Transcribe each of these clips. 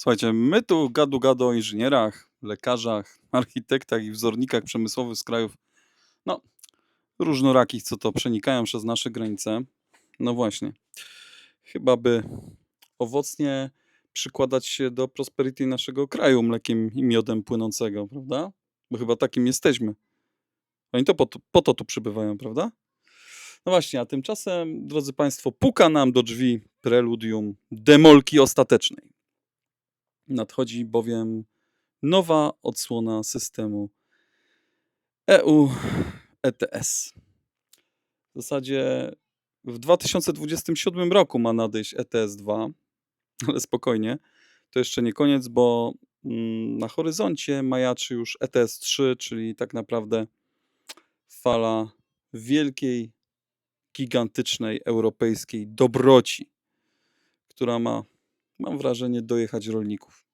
Słuchajcie, my tu gadu gadu o inżynierach, lekarzach, architektach i wzornikach przemysłowych z krajów, no, różnorakich, co to przenikają przez nasze granice. No właśnie, chyba by owocnie przykładać się do prosperity naszego kraju mlekiem i miodem płynącego, prawda? Bo chyba takim jesteśmy. Oni to po, to po to tu przybywają, prawda? No właśnie, a tymczasem, drodzy Państwo, puka nam do drzwi preludium demolki ostatecznej. Nadchodzi bowiem nowa odsłona systemu EU ETS. W zasadzie w 2027 roku ma nadejść ETS 2, ale spokojnie, to jeszcze nie koniec, bo mm, na horyzoncie majaczy już ETS 3, czyli tak naprawdę fala wielkiej, gigantycznej europejskiej dobroci, która ma, mam wrażenie, dojechać rolników.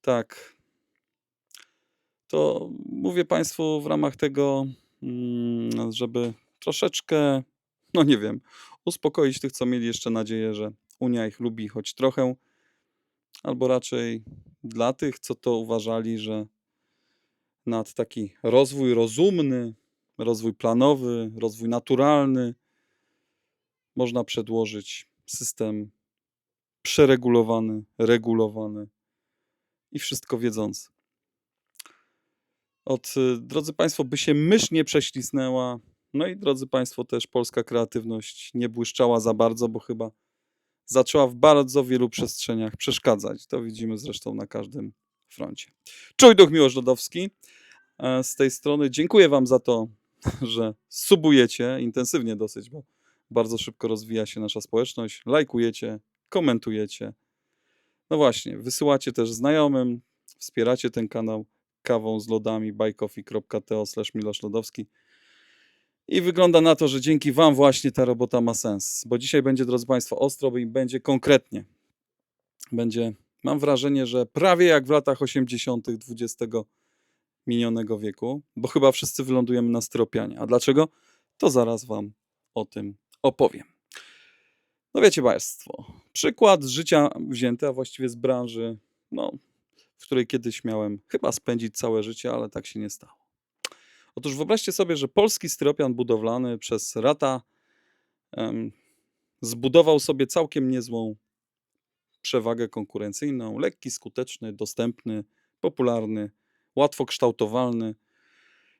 Tak. To mówię Państwu w ramach tego, mm, żeby troszeczkę, no nie wiem, uspokoić tych, co mieli jeszcze nadzieję, że Unia ich lubi choć trochę, albo raczej dla tych, co to uważali, że nad taki rozwój rozumny, rozwój planowy, rozwój naturalny można przedłożyć system przeregulowany, regulowany i wszystko wiedzący. Od, y, drodzy Państwo, by się mysz nie prześlisnęła, no i drodzy Państwo, też polska kreatywność nie błyszczała za bardzo, bo chyba zaczęła w bardzo wielu przestrzeniach przeszkadzać. To widzimy zresztą na każdym froncie. Czuj duch Miłosz Lodowski. e, Z tej strony dziękuję Wam za to, że subujecie intensywnie dosyć, bo bardzo szybko rozwija się nasza społeczność. Lajkujecie, komentujecie. No właśnie, wysyłacie też znajomym, wspieracie ten kanał kawą z lodami buycoffee.to slash. I wygląda na to, że dzięki Wam właśnie ta robota ma sens, bo dzisiaj będzie, drodzy Państwo, ostro i będzie konkretnie. Będzie, mam wrażenie, że prawie jak w latach 80. XX minionego wieku, bo chyba wszyscy wylądujemy na styropianie. A dlaczego? To zaraz Wam o tym opowiem. No wiecie Państwo, przykład z życia wzięty, a właściwie z branży, no, w której kiedyś miałem chyba spędzić całe życie, ale tak się nie stało. Otóż wyobraźcie sobie, że polski styropian budowlany przez Rata em, zbudował sobie całkiem niezłą przewagę konkurencyjną. Lekki, skuteczny, dostępny, popularny, łatwo kształtowalny.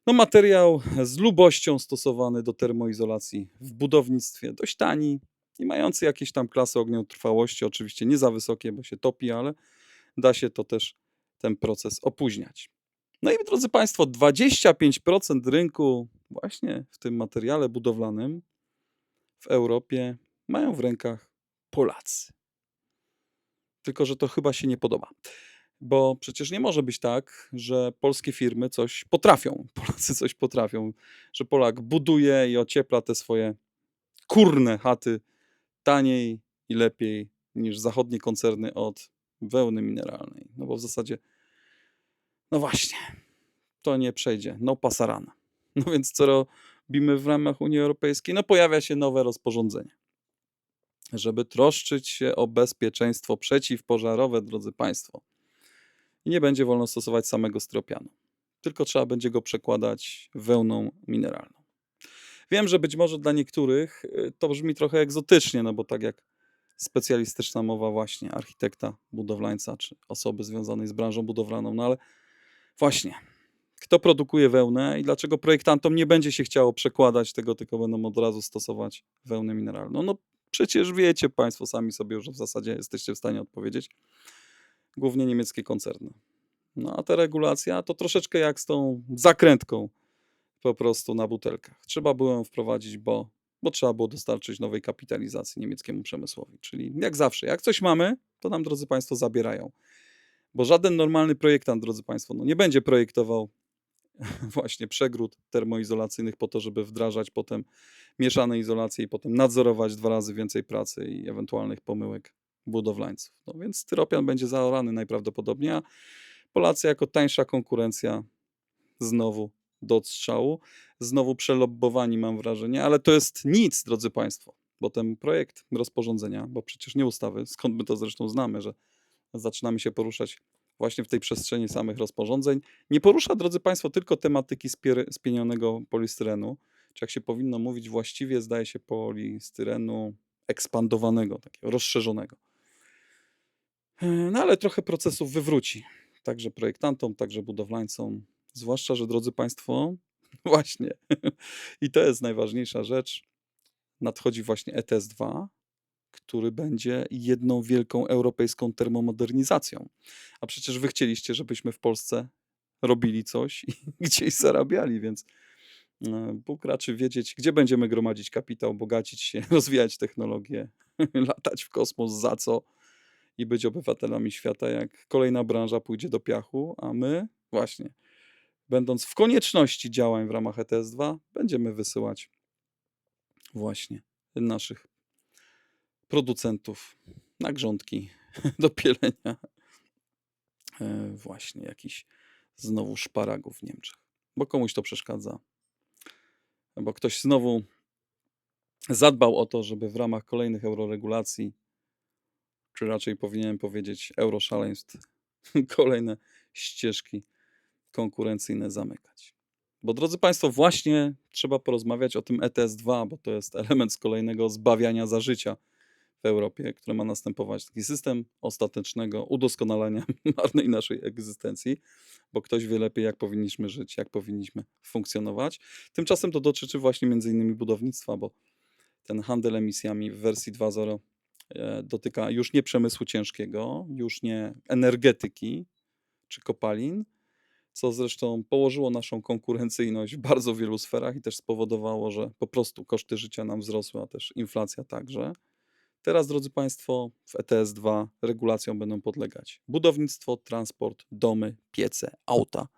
No materiał z lubością stosowany do termoizolacji w budownictwie, dość tani i mający jakieś tam klasy ogniotrwałości, oczywiście nie za wysokie, bo się topi, ale da się to też ten proces opóźniać. No i drodzy Państwo, 25% rynku właśnie w tym materiale budowlanym w Europie mają w rękach Polacy. Tylko, że to chyba się nie podoba. Bo przecież nie może być tak, że polskie firmy coś potrafią, Polacy coś potrafią, że Polak buduje i ociepla te swoje kurne chaty taniej i lepiej niż zachodnie koncerny od wełny mineralnej. No bo w zasadzie, no właśnie, to nie przejdzie. No pasarana. No więc co robimy w ramach Unii Europejskiej? No pojawia się nowe rozporządzenie, żeby troszczyć się o bezpieczeństwo przeciwpożarowe, drodzy Państwo. I nie będzie wolno stosować samego styropianu, tylko trzeba będzie go przekładać wełną mineralną. Wiem, że być może dla niektórych y, to brzmi trochę egzotycznie, no bo tak jak specjalistyczna mowa właśnie architekta, budowlańca czy osoby związanej z branżą budowlaną, no ale właśnie, kto produkuje wełnę i dlaczego projektantom nie będzie się chciało przekładać tego, tylko będą od razu stosować wełnę mineralną? No przecież wiecie Państwo sami sobie już w zasadzie jesteście w stanie odpowiedzieć. Głównie niemieckie koncerny. No a ta regulacja to troszeczkę jak z tą zakrętką po prostu na butelkach. Trzeba było ją wprowadzić, bo, bo trzeba było dostarczyć nowej kapitalizacji niemieckiemu przemysłowi. Czyli jak zawsze, jak coś mamy, to nam, drodzy Państwo, zabierają. Bo żaden normalny projektant, drodzy Państwo, no nie będzie projektował właśnie przegród termoizolacyjnych po to, żeby wdrażać potem mieszane izolacje i potem nadzorować dwa razy więcej pracy i ewentualnych pomyłek budowlańców. No więc styropian będzie zaorany najprawdopodobniej, a Polacy jako tańsza konkurencja znowu do odstrzału, znowu przelobbowani mam wrażenie, ale to jest nic, drodzy Państwo, bo ten projekt rozporządzenia, bo przecież nie ustawy, skąd my to zresztą znamy, że zaczynamy się poruszać właśnie w tej przestrzeni samych rozporządzeń. Nie porusza, drodzy Państwo, tylko tematyki spie- spienionego polistyrenu, czy jak się powinno mówić właściwie, zdaje się polistyrenu ekspandowanego, takiego rozszerzonego. No ale trochę procesów wywróci, także projektantom, także budowlańcom, zwłaszcza, że drodzy Państwo, właśnie, i to jest najważniejsza rzecz, nadchodzi właśnie ETS-2, który będzie jedną wielką europejską termomodernizacją. A przecież wy chcieliście, żebyśmy w Polsce robili coś i gdzieś zarabiali, więc e, Bóg raczy wiedzieć, gdzie będziemy gromadzić kapitał, bogacić się, rozwijać technologię, latać w kosmos, za co i być obywatelami świata, jak kolejna branża pójdzie do piachu, a my właśnie, będąc w konieczności działań w ramach ETS-2, będziemy wysyłać właśnie naszych producentów na grządki do pielenia e, właśnie jakichś znowu szparagów w Niemczech. Bo komuś to przeszkadza. Bo ktoś znowu zadbał o to, żeby w ramach kolejnych euroregulacji, czy raczej powinienem powiedzieć euroszaleństw, kolejne ścieżki konkurencyjne zamykać. Bo drodzy Państwo, właśnie trzeba porozmawiać o tym ETS-2, bo to jest element z kolejnego zbawiania za życia w Europie, które ma następować. Taki system ostatecznego udoskonalania marnej naszej egzystencji, bo ktoś wie lepiej, jak powinniśmy żyć, jak powinniśmy funkcjonować. Tymczasem to dotyczy właśnie między innymi budownictwa, bo ten handel emisjami w wersji 2.0 e, dotyka już nie przemysłu ciężkiego, już nie energetyki czy kopalin, co zresztą położyło naszą konkurencyjność w bardzo wielu sferach i też spowodowało, że po prostu koszty życia nam wzrosły, a też inflacja także. Teraz, drodzy Państwo, w ETS-2 regulacjom będą podlegać budownictwo, transport, domy, piece, auta.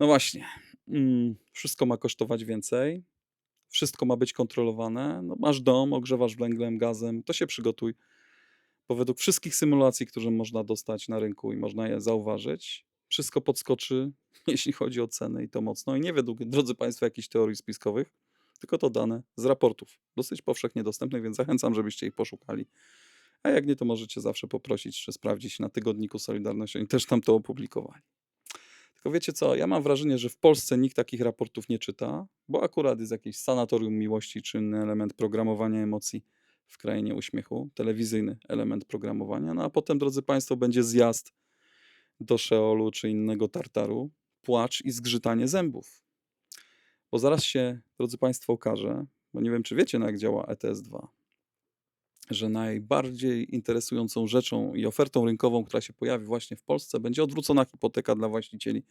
No właśnie, mm, wszystko ma kosztować więcej, wszystko ma być kontrolowane. No, masz dom, ogrzewasz węglem, gazem, to się przygotuj. Bo według wszystkich symulacji, które można dostać na rynku i można je zauważyć, wszystko podskoczy, jeśli chodzi o ceny i to mocno. I nie według, drodzy Państwo, jakichś teorii spiskowych, tylko to dane z raportów, dosyć powszechnie dostępnych, więc zachęcam, żebyście ich poszukali. A jak nie, to możecie zawsze poprosić, czy sprawdzić na tygodniku Solidarności. Oni też tam to opublikowali. Tylko wiecie co, ja mam wrażenie, że w Polsce nikt takich raportów nie czyta, bo akurat jest jakiś sanatorium miłości, czy inny element programowania emocji w krainie uśmiechu, telewizyjny element programowania. No a potem, drodzy Państwo, będzie zjazd do Szeolu czy innego Tartaru, płacz i zgrzytanie zębów. Bo zaraz się, drodzy Państwo, okaże, bo nie wiem, czy wiecie, jak działa ETS-2, że najbardziej interesującą rzeczą i ofertą rynkową, która się pojawi właśnie w Polsce, będzie odwrócona hipoteka dla właścicieli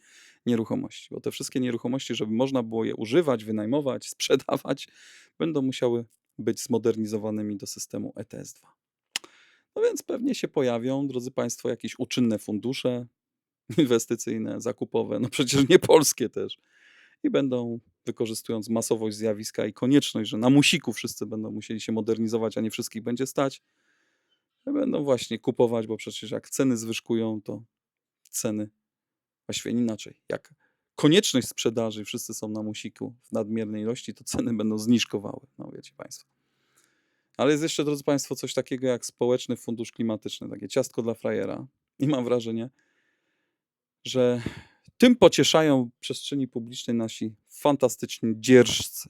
nieruchomości. Bo te wszystkie nieruchomości, żeby można było je używać, wynajmować, sprzedawać, będą musiały być zmodernizowanymi do systemu ETS-2. No więc pewnie się pojawią, drodzy Państwo, jakieś uczynne fundusze inwestycyjne, zakupowe, no przecież nie polskie też. I będą, wykorzystując masowość zjawiska i konieczność, że na musiku wszyscy będą musieli się modernizować, a nie wszystkich będzie stać, będą właśnie kupować, bo przecież jak ceny zwyżkują, to ceny, właściwie inaczej, jak konieczność sprzedaży, wszyscy są na musiku w nadmiernej ilości, to ceny będą zniżkowały, no wiecie Państwo. Ale jest jeszcze, drodzy Państwo, coś takiego jak społeczny fundusz klimatyczny, takie ciastko dla frajera. I mam wrażenie, że tym pocieszają przestrzeni publicznej nasi fantastyczni dzierżcy.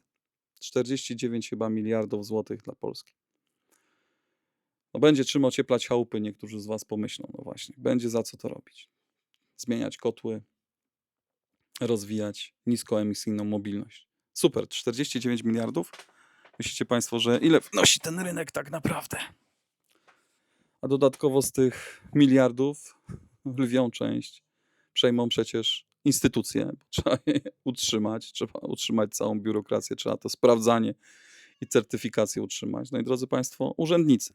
49 chyba miliardów złotych dla Polski. No będzie czym ocieplać chałupy, niektórzy z Was pomyślą. No właśnie, będzie za co to robić. Zmieniać kotły, rozwijać niskoemisyjną mobilność. Super, 49 miliardów. Myślicie Państwo, że ile wnosi ten rynek tak naprawdę? A dodatkowo z tych miliardów lwią część przejmą przecież instytucje. Trzeba je utrzymać, trzeba utrzymać całą biurokrację, trzeba to sprawdzanie i certyfikację utrzymać. No i drodzy Państwo, urzędnicy.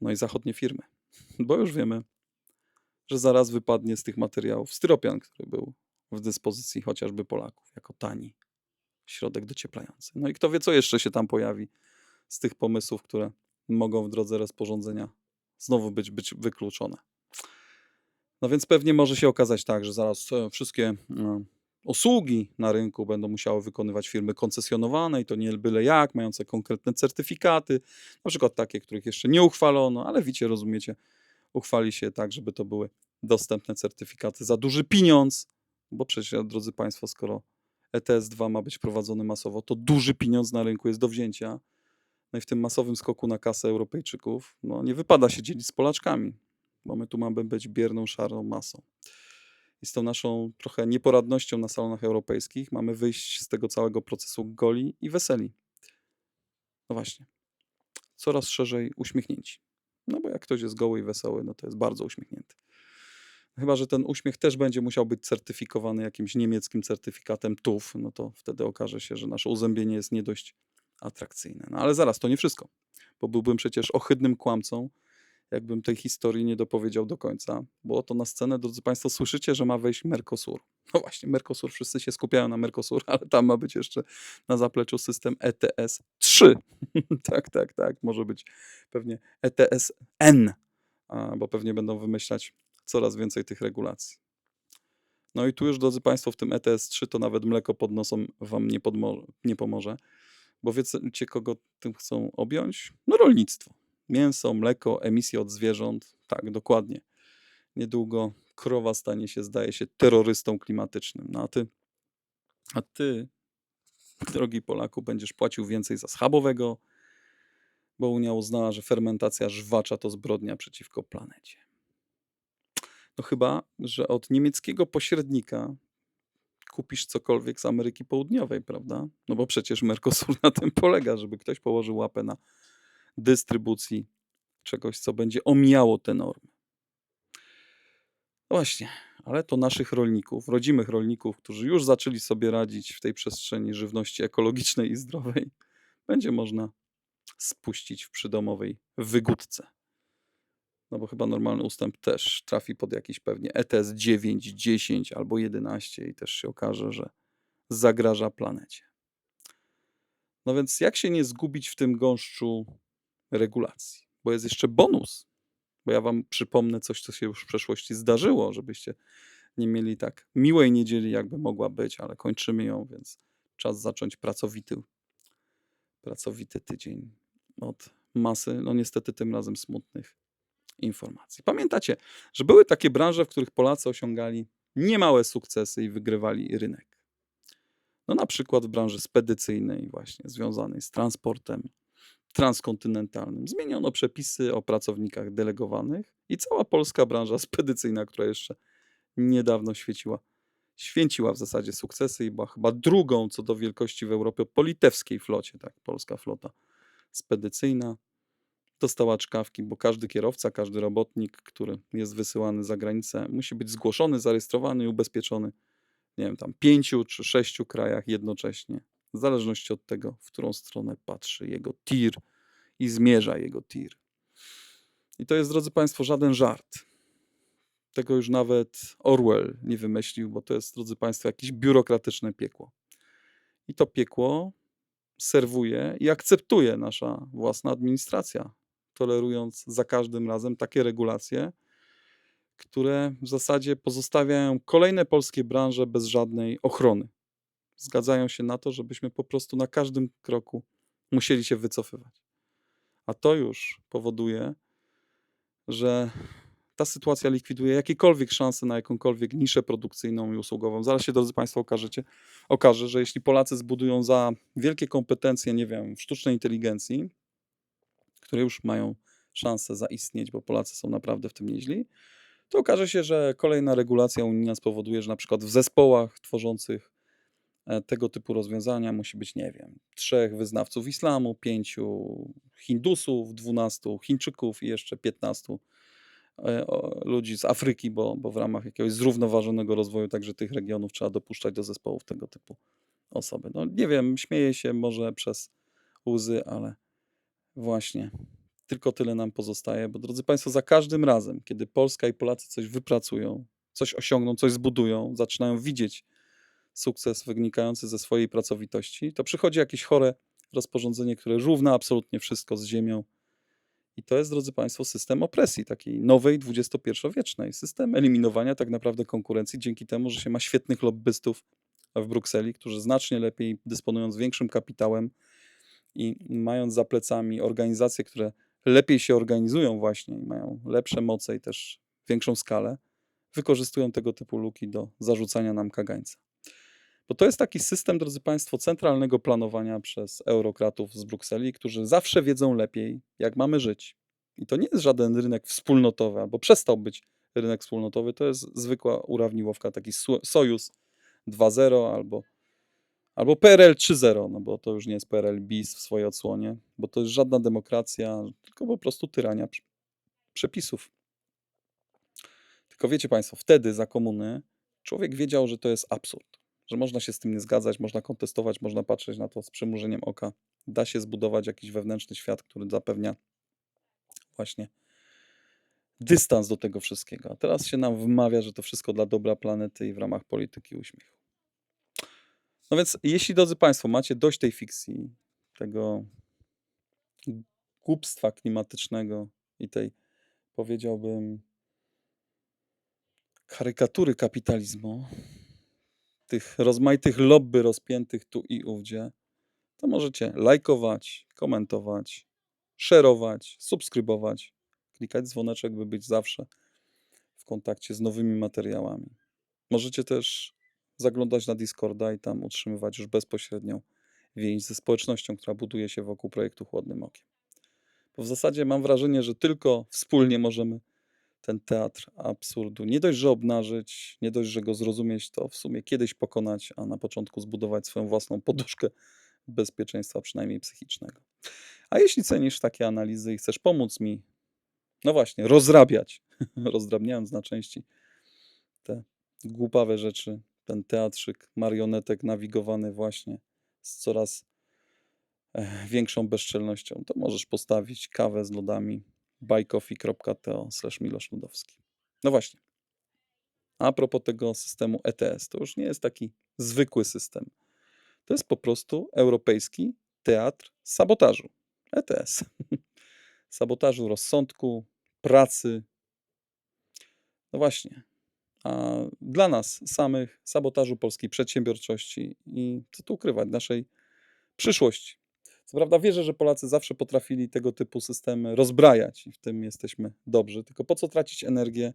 No i zachodnie firmy. Bo już wiemy, że zaraz wypadnie z tych materiałów styropian, który był w dyspozycji chociażby Polaków, jako tani środek docieplający. No i kto wie, co jeszcze się tam pojawi z tych pomysłów, które mogą w drodze rozporządzenia znowu być, być wykluczone. No więc pewnie może się okazać tak, że zaraz e, wszystkie e, usługi na rynku będą musiały wykonywać firmy koncesjonowane i to nie byle jak, mające konkretne certyfikaty, na przykład takie, których jeszcze nie uchwalono, ale wiecie, rozumiecie, uchwali się tak, żeby to były dostępne certyfikaty za duży pieniądz, bo przecież, drodzy Państwo, skoro ETS-2 ma być wprowadzony masowo, to duży pieniądz na rynku jest do wzięcia. No i w tym masowym skoku na kasę Europejczyków, no nie wypada się dzielić z Polaczkami, bo my tu mamy być bierną, szarą masą. I z tą naszą trochę nieporadnością na salonach europejskich mamy wyjść z tego całego procesu goli i weseli. No właśnie, coraz szerzej uśmiechnięci. No bo jak ktoś jest goły i wesoły, no to jest bardzo uśmiechnięty. Chyba, że ten uśmiech też będzie musiał być certyfikowany jakimś niemieckim certyfikatem TUF, no to wtedy okaże się, że nasze uzębienie jest nie dość atrakcyjne. No ale zaraz, to nie wszystko, bo byłbym przecież ohydnym kłamcą, jakbym tej historii nie dopowiedział do końca, bo oto na scenę, drodzy Państwo, słyszycie, że ma wejść Mercosur. No właśnie, Mercosur, wszyscy się skupiają na Mercosur, ale tam ma być jeszcze na zapleczu system ETS 3. tak, tak, tak, może być pewnie ETS N, bo pewnie będą wymyślać coraz więcej tych regulacji. No i tu już, drodzy Państwo, w tym ETS 3 to nawet mleko pod nosem Wam nie, nie pomoże, bo wiecie, kogo tym chcą objąć? No rolnictwo. Mięso, mleko, emisje od zwierząt. Tak, dokładnie. Niedługo krowa stanie się, zdaje się, terrorystą klimatycznym. No a ty, a ty, drogi Polaku, będziesz płacił więcej za schabowego, bo Unia uznała, że fermentacja żwacza to zbrodnia przeciwko planecie. No chyba, że od niemieckiego pośrednika kupisz cokolwiek z Ameryki Południowej, prawda? No bo przecież Mercosur na tym polega, żeby ktoś położył łapę na dystrybucji czegoś, co będzie omijało te normy. No właśnie, ale to naszych rolników, rodzimych rolników, którzy już zaczęli sobie radzić w tej przestrzeni żywności ekologicznej i zdrowej, będzie można spuścić w przydomowej wygódce. No bo chyba normalny ustęp też trafi pod jakiś pewnie ETS 9, 10 albo 11 i też się okaże, że zagraża planecie. No więc jak się nie zgubić w tym gąszczu regulacji? Bo jest jeszcze bonus, bo ja wam przypomnę coś, co się już w przeszłości zdarzyło, żebyście nie mieli tak miłej niedzieli, jakby mogła być, ale kończymy ją, więc czas zacząć pracowity, pracowity tydzień od masy, no niestety tym razem smutnych informacji. Pamiętacie, że były takie branże, w których Polacy osiągali niemałe sukcesy i wygrywali rynek. No na przykład w branży spedycyjnej właśnie, związanej z transportem transkontynentalnym. Zmieniono przepisy o pracownikach delegowanych i cała polska branża spedycyjna, która jeszcze niedawno świeciła, święciła w zasadzie sukcesy i była chyba drugą co do wielkości w Europie po litewskiej flocie, tak, polska flota spedycyjna dostała czkawki, bo każdy kierowca, każdy robotnik, który jest wysyłany za granicę, musi być zgłoszony, zarejestrowany i ubezpieczony, nie wiem, tam pięciu czy sześciu krajach jednocześnie, w zależności od tego, w którą stronę patrzy jego tir i zmierza jego tir. I to jest, drodzy Państwo, żaden żart. Tego już nawet Orwell nie wymyślił, bo to jest, drodzy Państwo, jakieś biurokratyczne piekło. I to piekło serwuje i akceptuje nasza własna administracja, tolerując za każdym razem takie regulacje, które w zasadzie pozostawiają kolejne polskie branże bez żadnej ochrony. Zgadzają się na to, żebyśmy po prostu na każdym kroku musieli się wycofywać. A to już powoduje, że ta sytuacja likwiduje jakiekolwiek szanse na jakąkolwiek niszę produkcyjną i usługową. Zaraz się, drodzy Państwo, okażecie, okaże, że jeśli Polacy zbudują za wielkie kompetencje, nie wiem, w sztucznej inteligencji, które już mają szansę zaistnieć, bo Polacy są naprawdę w tym nieźli, to okaże się, że kolejna regulacja unijna spowoduje, że na przykład w zespołach tworzących tego typu rozwiązania musi być, nie wiem, trzech wyznawców islamu, pięciu Hindusów, dwunastu Chińczyków i jeszcze piętnastu e, ludzi z Afryki, bo, bo w ramach jakiegoś zrównoważonego rozwoju także tych regionów trzeba dopuszczać do zespołów tego typu osoby. No nie wiem, śmieję się może przez łzy, ale Właśnie. Tylko tyle nam pozostaje, bo drodzy Państwo, za każdym razem, kiedy Polska i Polacy coś wypracują, coś osiągną, coś zbudują, zaczynają widzieć sukces wynikający ze swojej pracowitości, to przychodzi jakieś chore rozporządzenie, które równa absolutnie wszystko z ziemią. I to jest, drodzy Państwo, system opresji, takiej nowej, XXI-wiecznej. System eliminowania tak naprawdę konkurencji dzięki temu, że się ma świetnych lobbystów w Brukseli, którzy znacznie lepiej, dysponując większym kapitałem, i mając za plecami organizacje, które lepiej się organizują właśnie i mają lepsze moce i też większą skalę, wykorzystują tego typu luki do zarzucania nam kagańca. Bo to jest taki system, drodzy Państwo, centralnego planowania przez eurokratów z Brukseli, którzy zawsze wiedzą lepiej, jak mamy żyć. I to nie jest żaden rynek wspólnotowy, albo przestał być rynek wspólnotowy, to jest zwykła urawniłowka, taki Sojus 2.0 albo, albo PRL 3.0, no bo to już nie jest PRL bis w swojej odsłonie, bo to jest żadna demokracja, tylko po prostu tyrania prze- przepisów. Tylko wiecie Państwo, wtedy za komuny człowiek wiedział, że to jest absurd, że można się z tym nie zgadzać, można kontestować, można patrzeć na to z przymrużeniem oka. Da się zbudować jakiś wewnętrzny świat, który zapewnia właśnie dystans do tego wszystkiego. A teraz się nam wmawia, że to wszystko dla dobra planety i w ramach polityki uśmiechu. No więc, jeśli drodzy Państwo, macie dość tej fikcji, tego głupstwa klimatycznego i tej, powiedziałbym, karykatury kapitalizmu, tych rozmaitych lobby rozpiętych tu i ówdzie, to możecie lajkować, komentować, szerować, subskrybować, klikać dzwoneczek, by być zawsze w kontakcie z nowymi materiałami. Możecie też zaglądać na Discorda i tam utrzymywać już bezpośrednią więź ze społecznością, która buduje się wokół projektu Chłodnym Okiem. Bo w zasadzie mam wrażenie, że tylko wspólnie możemy ten teatr absurdu nie dość, że obnażyć, nie dość, że go zrozumieć, to w sumie kiedyś pokonać, a na początku zbudować swoją własną poduszkę bezpieczeństwa, przynajmniej psychicznego. A jeśli cenisz takie analizy i chcesz pomóc mi, no właśnie, rozrabiać, rozdrabniając na części te głupawe rzeczy, ten teatrzyk marionetek nawigowany właśnie z coraz e, większą bezczelnością, to możesz postawić kawę z lodami buycoffee.to slash. No właśnie. A propos tego systemu ETS, to już nie jest taki zwykły system. To jest po prostu Europejski Teatr Sabotażu. ETS. Sabotażu rozsądku, pracy. No właśnie. A dla nas samych sabotażu polskiej przedsiębiorczości i co tu ukrywać, naszej przyszłości. Co prawda wierzę, że Polacy zawsze potrafili tego typu systemy rozbrajać i w tym jesteśmy dobrzy. Tylko po co tracić energię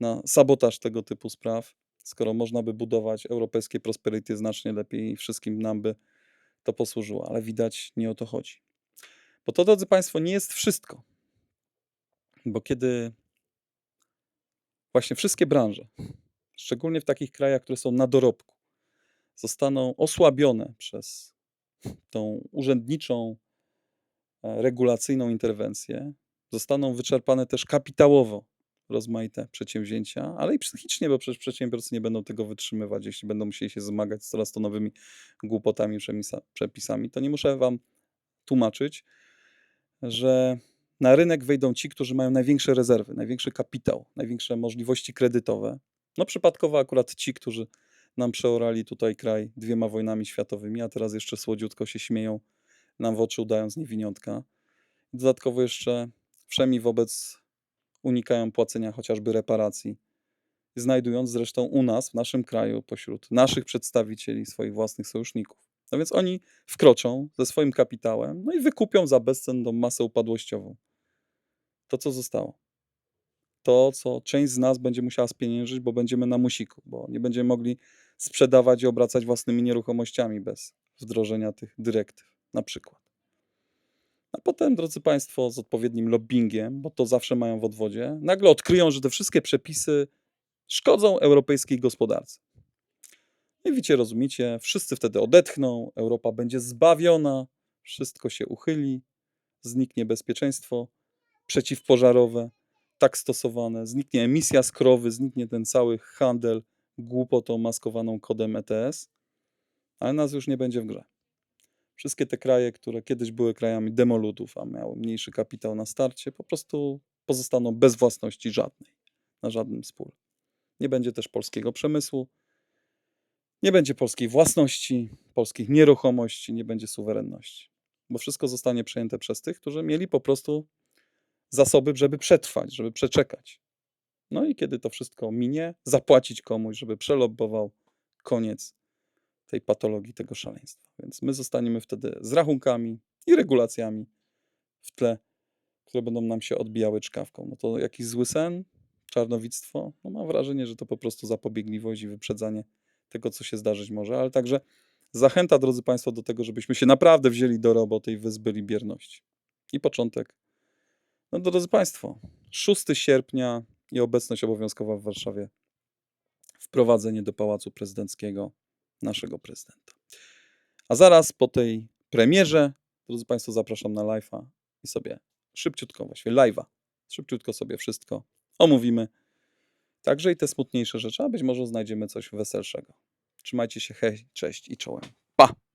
na sabotaż tego typu spraw, skoro można by budować europejskie prosperity znacznie lepiej i wszystkim nam by to posłużyło, ale widać nie o to chodzi. Bo to, drodzy Państwo, nie jest wszystko. Bo kiedy właśnie wszystkie branże, szczególnie w takich krajach, które są na dorobku, zostaną osłabione przez tą urzędniczą, e, regulacyjną interwencję, zostaną wyczerpane też kapitałowo rozmaite przedsięwzięcia, ale i psychicznie, bo przecież przedsiębiorcy nie będą tego wytrzymywać, jeśli będą musieli się zmagać z coraz to nowymi głupotami, przepisami. To nie muszę Wam tłumaczyć, że na rynek wejdą ci, którzy mają największe rezerwy, największy kapitał, największe możliwości kredytowe. No przypadkowo akurat ci, którzy nam przeorali tutaj kraj dwiema wojnami światowymi, a teraz jeszcze słodziutko się śmieją nam w oczy, udając niewiniątka. Dodatkowo jeszcze wszemi wobec unikają płacenia chociażby reparacji, znajdując zresztą u nas, w naszym kraju, pośród naszych przedstawicieli, swoich własnych sojuszników. No więc oni wkroczą ze swoim kapitałem, no i wykupią za bezcenną masę upadłościową. To, co zostało. To, co część z nas będzie musiała spieniężyć, bo będziemy na musiku, bo nie będziemy mogli sprzedawać i obracać własnymi nieruchomościami bez wdrożenia tych dyrektyw, na przykład. A potem, drodzy Państwo, z odpowiednim lobbyingiem, bo to zawsze mają w odwodzie, nagle odkryją, że te wszystkie przepisy szkodzą europejskiej gospodarce. I wiecie, rozumiecie, wszyscy wtedy odetchną, Europa będzie zbawiona, wszystko się uchyli, zniknie bezpieczeństwo przeciwpożarowe, tak stosowane, zniknie emisja z krowy, zniknie ten cały handel głupotą maskowaną kodem ETS, ale nas już nie będzie w grze. Wszystkie te kraje, które kiedyś były krajami demoludów, a miały mniejszy kapitał na starcie, po prostu pozostaną bez własności żadnej, na żadnym spóle. Nie będzie też polskiego przemysłu, nie będzie polskiej własności, polskich nieruchomości, nie będzie suwerenności, bo wszystko zostanie przejęte przez tych, którzy mieli po prostu zasoby, żeby przetrwać, żeby przeczekać. No i kiedy to wszystko minie, zapłacić komuś, żeby przelobbował koniec tej patologii, tego szaleństwa. Więc my zostaniemy wtedy z rachunkami i regulacjami w tle które będą nam się odbijały czkawką. No to jakiś zły sen, czarnowictwo? No mam wrażenie, że to po prostu zapobiegliwość i wyprzedzanie tego, co się zdarzyć może, ale także zachęta, drodzy Państwo, do tego, żebyśmy się naprawdę wzięli do roboty i wyzbyli bierności. I początek. No drodzy Państwo, 6 sierpnia i obecność obowiązkowa w Warszawie. Wprowadzenie do Pałacu Prezydenckiego naszego prezydenta. A zaraz po tej premierze, drodzy Państwo, zapraszam na live'a i sobie szybciutko, właściwie live'a, szybciutko sobie wszystko omówimy. Także i te smutniejsze rzeczy, a być może znajdziemy coś weselszego. Trzymajcie się, hej, cześć i czołem. Pa!